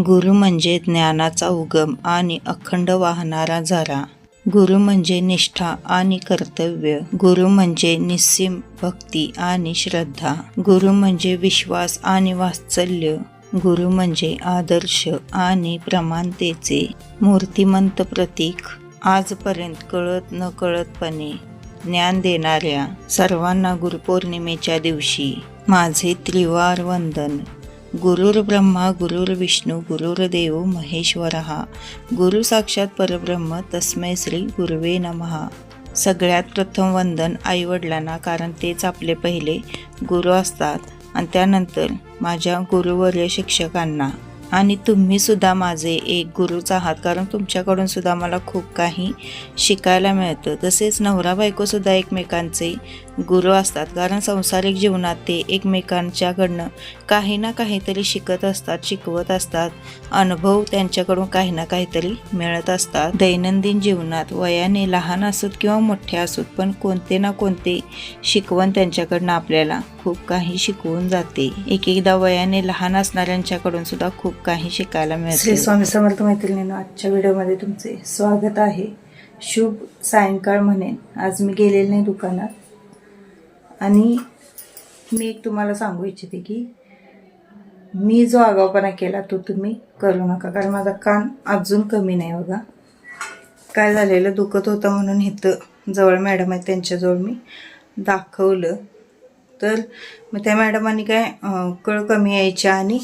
गुरु म्हणजे ज्ञानाचा उगम आणि अखंड वाहणारा झरा गुरु म्हणजे निष्ठा आणि कर्तव्य. गुरु म्हणजे निस्सीम भक्ती आणि श्रद्धा. गुरु म्हणजे विश्वास आणि वात्सल्य. गुरु म्हणजे आदर्श आणि प्रमाणतेचे मूर्तिमंत प्रतीक. आजपर्यंत कळत न कळतपणे ज्ञान देणाऱ्या सर्वांना गुरुपौर्णिमेच्या दिवशी माझे त्रिवार वंदन. गुरुर ब्रह्मा गुरुर विष्णू गुरुर्देव महेश्वर. गुरु साक्षात परब्रह्म तस्मै श्री गुरुवे नमहा सगळ्यात प्रथम वंदन आईवडिलांना कारण तेच आपले पहिले गुरु असतात. आणि त्यानंतर माझ्या गुरुवर्य शिक्षकांना. आणि तुम्ही सुद्धा माझे एक गुरुच आहात कारण तुमच्याकडून सुद्धा मला खूप काही शिकायला मिळतं. तसेच नवरा बायको सुद्धा एकमेकांचे गुरु असतात. कारण सांसारिक जीवनात ते एकमेकांच्याकडनं काही ना काहीतरी शिकत असतात शिकवत असतात. अनुभव त्यांच्याकडून काही ना काहीतरी मिळत असतात. दैनंदिन जीवनात वयाने लहान असत किंवा मोठे असत पण कोणते ना कोणते शिकवण त्यांच्याकडनं आपल्याला खूप काही शिकवून जाते. एक एकदा वयाने लहान असणाऱ्यांच्याकडून सुद्धा खूप काही शिकायला श्री मिळते स्वामी समर्थ मैत्रिणीनं आजच्या व्हिडिओमध्ये तुमचे स्वागत आहे. शुभ सायंकाळ म्हणेन. आज मी गेलेले नाही दुकानात. आणि मी एक तुम्हाला सांगू इच्छिते की मी जो आगावपणा केला तो तुम्ही करू नका. कारण माझा कान अजून कमी नाही बघा. काय झालेलं दुखत होतं म्हणून इथं जवळ मॅडम आहेत त्यांच्याजवळ मी दाखवलं. तर मग त्या मॅडमांनी काय कळ कमी यायच्या आणि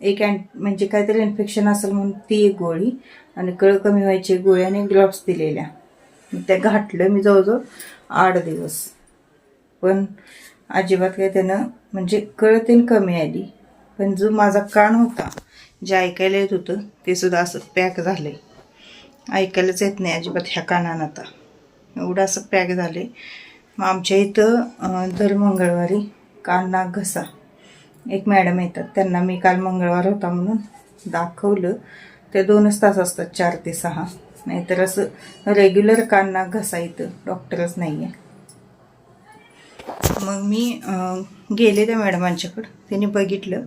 एक अँट म्हणजे काहीतरी इन्फेक्शन असेल म्हणून ती एक गोळी आणि कळ कमी व्हायची गोळी आणि ग्लव्स दिलेल्या. त्या घातलं मी जवळजवळ आठ दिवस. पण अजिबात काही त्यानं म्हणजे कळतेन कमी आली. पण जो माझा कान होता जे ऐकायला येत होतं ते सुद्धा असं पॅक झालं ऐकायलाच येत नाही अजिबात ह्या कानानं आता. एवढं असं पॅक झाले मग आमच्या इथं दर मंगळवारी कान नाक घसा. एक मॅडम येतात. त्यांना मी काल मंगळवार होता म्हणून दाखवलं. ते दोनच तास असतात चार ते सहा. नाहीतर असं रेग्युलर कान नाक घसा इथं. डॉक्टरच नाही आहे मग मी गेले त्या मॅडमांच्याकडं त्यांनी बघितलं.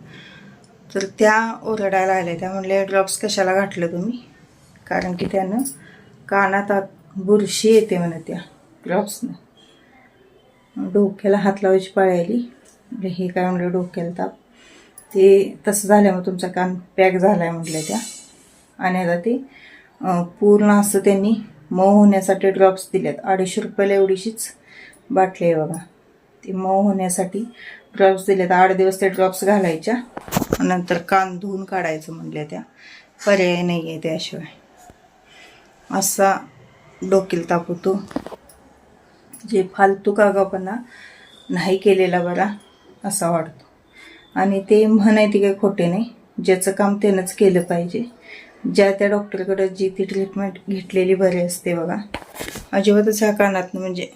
तर त्या ओरडायला आल्या त्या म्हणल्या ड्रॉप्स कशाला घातलं तुम्ही? कारण की त्यानं कानात बुरशी येते म्हणा त्या ड्रॉप्सनं डोक्याला हात लावायची पाळी आली म्हणजे हे काय? म्हणलं डोक्याला ताप. ते तसं झाल्यामुळे तुमचा कान पॅक झाला आहे म्हटलं त्या. आणि आता ते पूर्ण असं त्यांनी मऊ होण्यासाठी ड्रॉप्स दिल्यात. अडीचशे रुपयाला एवढीशीच बाटली आहे बघा. ते मऊ होण्यासाठी ड्रॉप्स दिलेत. आठ दिवस ते ड्रॉप्स घालायच्या. नंतर कान धुवून काढायचं म्हणल्या त्या. पर्याय नाही आहे त्याशिवाय. असा डोकेल तापवतो जे फालतू कागापणा नाही केलेला बरा असा वाटतो. आणि ते म्हणायचे काही खोटे नाही. ज्याचं काम त्यानंच केलं पाहिजे. ज्या त्या डॉक्टरकडं जी ती ट्रीटमेंट घेतलेली बरी असते बघा. अजिबातच ह्या कानातनं म्हणजे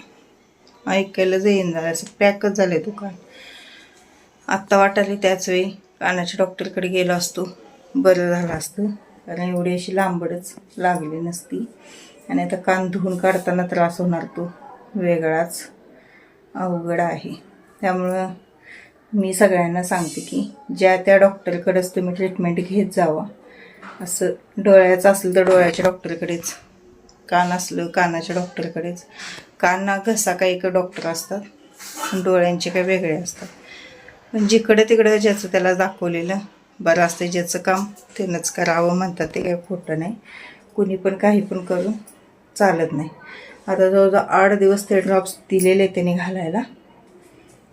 ऐकायला जाईन झालं असं पॅकच झालं आहे दुकान. आत्ता वाटायला त्याच वेळी कानाच्या डॉक्टरकडे गेलो असतो. बरं झालं असतं. कारण एवढी अशी लांबडच लागली नसती. आणि आता कान धुवून काढताना त्रास होणार तो. वेगळाच अवघड आहे. त्यामुळं मी सगळ्यांना सांगते की ज्या त्या डॉक्टरकडेच तुम्ही ट्रीटमेंट घेत जावा. असं डोळ्याचं असलं तर डोळ्याच्या डॉक्टरकडेच. कान असलं कानाच्या डॉक्टरकडेच. कान घसा काही का डॉक्टर असतात. पण डोळ्यांचे काही वेगळे असतात. पण जिकडे तिकडे ज्याचं त्याला दाखवलेलं बरं असतं ज्याचं काम त्यानंच करावं म्हणतात ते. काही खोटं नाही. कुणी पण काही पण करून चालत नाही. आता जवळजवळ आठ दिवस ते ड्रॉप्स दिलेले त्याने घालायला.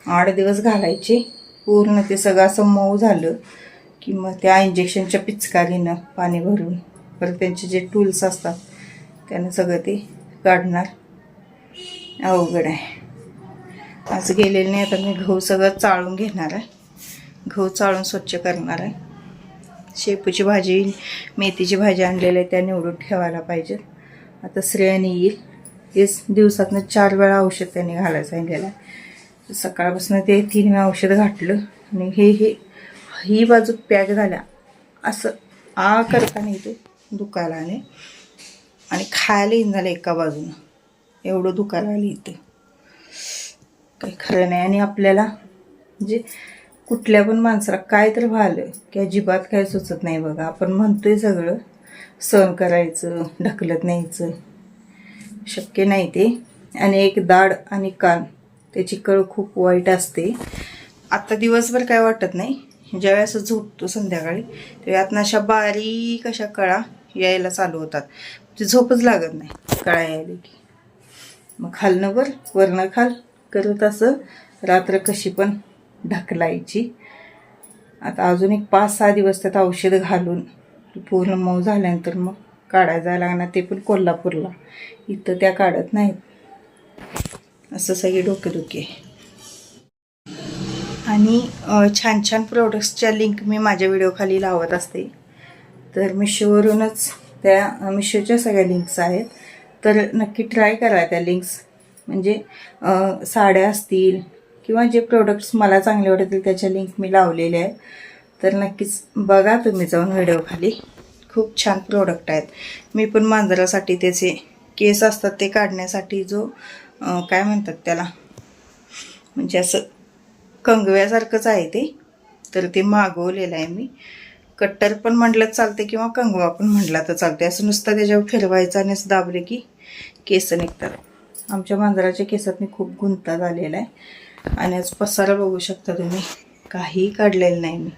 आठ दिवस घालायचे. पूर्ण ते सगळं असं मऊ झालं की मग त्या इंजेक्शनच्या पिचकारीनं पाणी भरून परत त्यांचे जे टूल्स असतात त्यानं सगळं ते काढणार. अवघड आहे. आज गेलेलं नाही आता मी गहू सगळं चाळून घेणार आहे. गहू चाळून स्वच्छ करणार आहे. शेपूची भाजी मेथीची भाजी आणलेली आहे त्या निवडून ठेवायला पाहिजे आता श्रेयाने येईल. तेच दिवसातनं चार वेळा औषध त्यांनी घालायला सांगितलेलं आहे. सकाळपासून ते तीन वेळा औषध घातलं आणि हे हे ही बाजू पॅक झाल्या. असं आ करताना इथे दुखायला आले. आणि खायला येईन झालं एका बाजूनं. एवढं दुखायला आली इथं. काही खरं नाही. आणि आपल्याला म्हणजे कुठल्या पण माणसाला काय तर व्हालं की अजिबात काय सुचत नाही बघा. आपण म्हणतोय सगळं. सहन करायचं ढकलत न्यायचं. शक्य नाही ते. आणि एक दाढ आणि कान त्याची कळ खूप वाईट असते. आता दिवसभर काय वाटत नाही. ज्यावेळेस झोपतो संध्याकाळी त्यावेळी अशा बारीक अशा कळा यायला चालू होतात. म्हणजे झोपच लागत नाही. कळा यायला की. मग खालनं वर वरनं खाल करत असं रात्र कशी पण ढकलायची. आता अजून एक पाच सहा दिवस त्यात औषध घालून पूर्ण मऊ झाल्यानंतर मग काढायला जायला लागणार ते पण कोल्हापूरला. इथं त्या काढत नाहीत. असं सगळी डोकेदुखी आणि छान छान प्रोडक्ट्सच्या लिंक मी माझ्या व्हिडिओखाली लावत असते. तर मिशोवरूनच त्या मिशोच्या सगळ्या लिंक्स आहेत. तर नक्की ट्राय करा त्या लिंक्स म्हणजे साड्या असतील किंवा जे प्रोडक्ट्स मला चांगले वाटतील त्याच्या लिंक मी लावलेल्या आहेत. तर नक्कीच बघा तुम्ही जाऊन व्हिडिओखाली खूप छान प्रोडक्ट आहेत. मी पण मांजरासाठी त्याचे केस असतात ते काढण्यासाठी जो काय म्हणतात त्याला? म्हणजे असं कंगव्यासारखंच आहे ते. तर ते मागवलेलं आहे मी. कट्टर पण म्हटलं चालते किंवा कंगवा पण म्हटला तर चालते असं नुसतं त्याच्यावर फिरवायचं आणि असं दाबले की केस निघतात. आमच्या मांजराच्या केसात मी खूप गुंता झालेला आहे. आणि आज पसारा बघू शकता तुम्ही. काहीही काढलेलं नाही मी.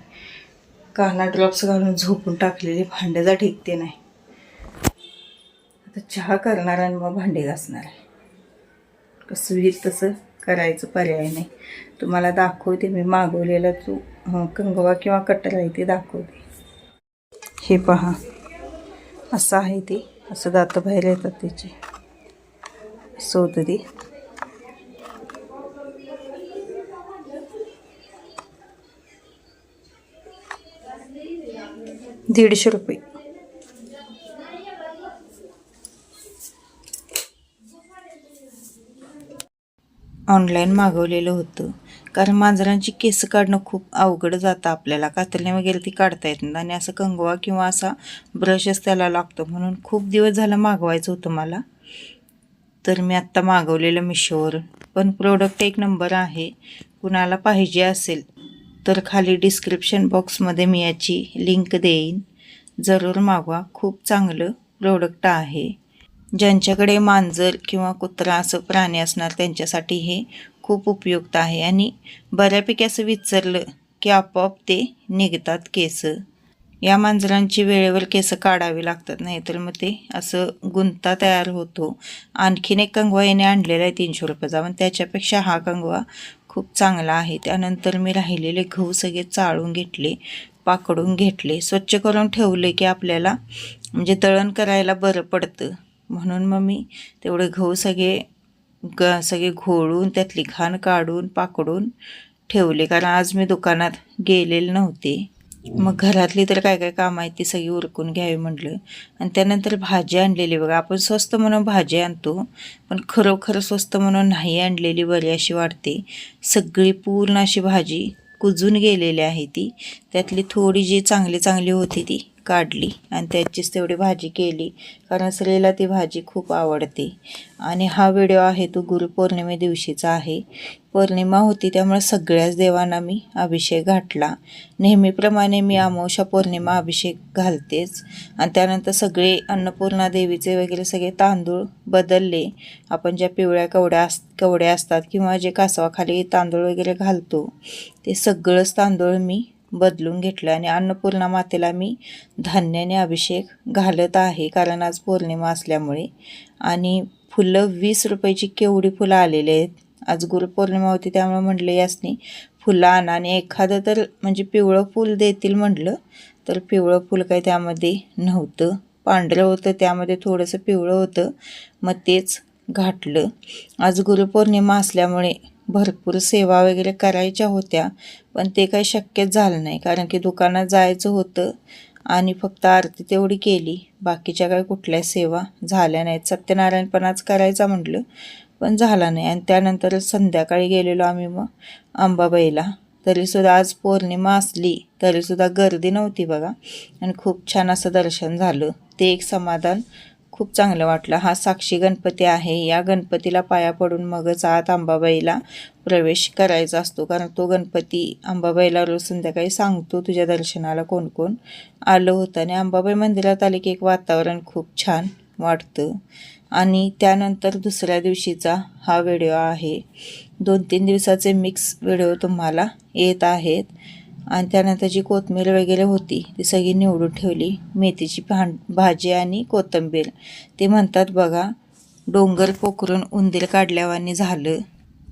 काना ड्रॉप्स घालून झोपून टाकलेले. जा ठेकते नाही. आता चहा करणार आणि मग भांडे घासणार आहे. कसं होईल तसं करायचं पर्याय नाही. तुम्हाला दाखवते मी मागवलेला तू कंगवा किंवा कटर आहे ते दाखवते. हे पहा. असं आहे ते. असं दात बाहेर येतात त्याचे. असं दीडशे रुपये ऑनलाईन मागवलेलं होतं. कारण मांजरांची केस काढणं खूप अवघड जातं आपल्याला. कातरणे वगैरे ती काढता येत नाही आणि असं कंगवा किंवा असा ब्रशच त्याला लागतो. म्हणून खूप दिवस झालं मागवायचं होतं मला. तर मी आत्ता मागवलेलं मिशोवर. पण प्रोडक्ट एक नंबर आहे. कुणाला पाहिजे असेल तर खाली डिस्क्रिप्शन बॉक्समध्ये मी याची लिंक देईन. जरूर मागवा. खूप चांगलं प्रोडक्ट आहे. ज्यांच्याकडे मांजर किंवा कुत्रा असं प्राणी असणार त्यांच्यासाठी हे खूप उपयुक्त आहे. आणि बऱ्यापैकी असं विचारलं की आपोआप ते निघतात केस. या मांजरांची वेळेवर केसं काढावी लागतात नाही तर मग ते असं गुंता तयार होतो. आणखीन एक कंगवा याने आणलेला आहे तीनशे रुपयाचा पण त्याच्यापेक्षा हा कंगवा खूप चांगला आहे. त्यानंतर मी राहिलेले गहू सगळे चाळून घेतले पाकडून घेतले स्वच्छ करून ठेवले की आपल्याला म्हणजे तळण करायला बरं पडतं. म्हणून मग मी तेवढे गहू सगळे ग सगळे घोळून त्यातली घाण काढून पाकडून ठेवले. कारण आज मी दुकानात गेलेले नव्हते. मग घरातली तर काय काय कामं आहेत ती सगळी उरकून घ्यावी म्हटलं. आणि त्यानंतर भाजी आणलेली बघा. आपण स्वस्त म्हणून भाजी आणतो पण खरोखर स्वस्त म्हणून नाही आणलेली बरी अशी वाटते. सगळी पूर्ण अशी भाजी कुजून गेलेली आहे ती. त्यातली थोडी जी चांगली चांगली होती ती. काढली आणि त्याचीच तेवढी भाजी केली. कारण स्त्रीला ती भाजी खूप आवडते. आणि हा व्हिडिओ आहे तो गुरुपौर्णिमे दिवशीचा आहे. पौर्णिमा होती त्यामुळे सगळ्याच देवांना मी अभिषेक घातला. नेहमीप्रमाणे मी अमावस्या पौर्णिमा अभिषेक घालतेच. आणि त्यानंतर सगळे अन्नपूर्णा देवीचे वगैरे सगळे तांदूळ बदलले. आपण ज्या पिवळ्या कवड्या अस कवड्या असतात किंवा जे कासवाखाली तांदूळ वगैरे घालतो ते सगळंच तांदूळ मी बदलून घेतलं आणि अन्नपूर्णा मातेला मी धान्याने अभिषेक घालत आहे. कारण आज पौर्णिमा असल्यामुळे आणि फुलं वीस रुपयाची केवढी फुलं आलेली आहेत. आज गुरुपौर्णिमा होती त्यामुळे म्हटलं यासनी फुलं आणा आणि एखादं तर म्हणजे पिवळं फूल देतील म्हटलं तर पिवळं फूल काही त्यामध्ये नव्हतं. पांढरं होतं त्यामध्ये थोडंसं पिवळं होतं मग तेच घाटलं आज गुरुपौर्णिमा असल्यामुळे भरपूर सेवा वगैरे करायच्या होत्या पण ते काही शक्यच झालं नाही. कारण की दुकानात जायचं होतं आणि फक्त आरती तेवढी केली. बाकीच्या काही कुठल्या सेवा झाल्या नाहीत. सत्यनारायण पण आज करायचा म्हटलं पण झाला नाही. आणि त्यानंतर संध्याकाळी गेलेलो आम्ही मग अंबाबाईला. तरीसुद्धा आज पौर्णिमा असली तरीसुद्धा गर्दी नव्हती बघा. आणि खूप छान असं दर्शन झालं. ते एक समाधान खूप चांगलं वाटलं. हा साक्षी गणपती आहे. या गणपतीला पाया पडून मगच आत अंबाबाईला प्रवेश करायचा असतो. कारण तो गणपती अंबाबाईला रोज संध्याकाळी सांगतो तुझ्या दर्शनाला कोण कोण आलं होतं? आणि अंबाबाई मंदिरात आले की एक वातावरण खूप छान वाटतं. आणि त्यानंतर दुसऱ्या दिवशीचा हा व्हिडिओ आहे. दोन तीन दिवसाचे मिक्स व्हिडिओ तुम्हाला येत आहेत. आणि त्यानंतर जी कोथमीर वगैरे होती ती सगळी निवडून ठेवली. मेथीची भां भाजी आणि कोथिंबीर. ते म्हणतात बघा डोंगर पोखरून उंदीर काढल्यावानी झालं.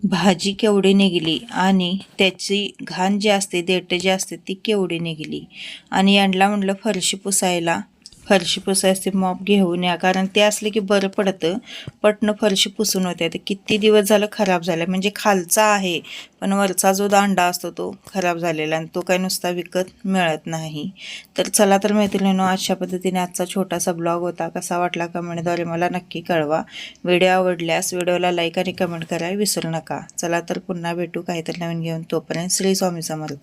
भाजी केवढी निघली आणि त्याची घाण जी असते देठ जी असते ती केवढी निघली. आणि यांना म्हटलं फरशी पुसायला फरशी पुसायचे मॉप घेऊन या. कारण ते असले की बरं पडतं. पटणं फरशी पुसून होते तर किती दिवस झालं खराब झालं म्हणजे खालचा आहे पण वरचा जो दांडा असतो तो खराब झालेला आणि तो काही नुसता विकत मिळत नाही. तर चला तर मैत्रिणीनो अशा पद्धतीने आजचा छोटासा ब्लॉग होता. कसा वाटला कमेंटद्वारे मला नक्की कळवा. व्हिडिओ आवडल्यास व्हिडिओला लाईक आणि कमेंट करायला विसरू नका. चला तर पुन्हा भेटू काहीतरी नवीन घेऊन. तोपर्यंत श्री स्वामी समर्थ.